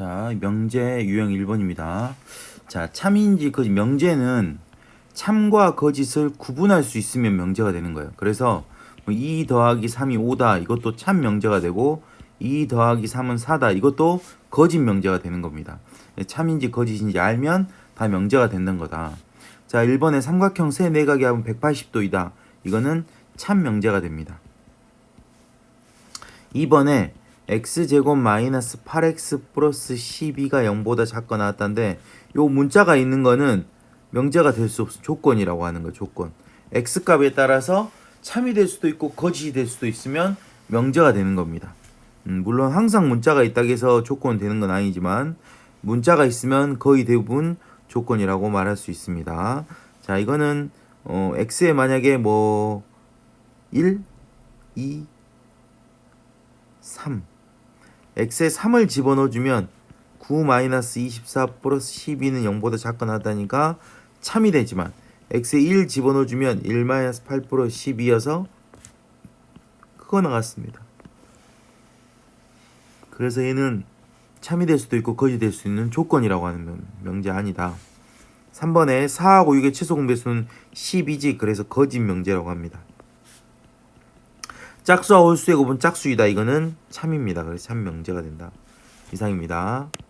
자, 명제 유형 1번입니다. 자, 참인지 거짓 명제는 참과 거짓을 구분할 수 있으면 명제가 되는 거예요. 그래서 뭐2 더하기 3이 5다. 이것도 참 명제가 되고 2 더하기 3은 4다. 이것도 거짓 명제가 되는 겁니다. 참인지 거짓인지 알면 다 명제가 된다는 거다. 자, 1번에 삼각형 세 내각의 합은 180도이다. 이거는 참 명제가 됩니다. 2번에 x제곱 마이너스 8x 플러스 12가 0보다 작거 나왔다는데 요 문자가 있는 거는 명제가 될 수 없어. 조건이라고 하는 거 조건. X값에 따라서 참이 될 수도 있고 거짓이 될 수도 있으면 명제가 되는 겁니다. 음, 물론 항상 문자가 있다고 해서 조건 되는 건 아니지만 문자가 있으면 거의 대부분 조건이라고 말할 수 있습니다. 자 이거는 어, x에 만약에 뭐 1, 2, 3 x에 3을 집어넣어주면 9-24 플러스 12는 0보다 작거나 하다니까 참이 되지만 x에 1 집어넣어주면 1-8 플러스 12여서 그거 나갔습니다. 그래서 얘는 참이 될 수도 있고 거짓이 될수 있는 조건이라고 하는 명, 명제 아니다. 3번에 4하고 6의 최소 공배수는 12지 그래서 거짓 명제라고 합니다. 짝수와 홀수의 곱은 짝수이다. 이거는 참입니다. 그래서 참 명제가 된다. 이상입니다.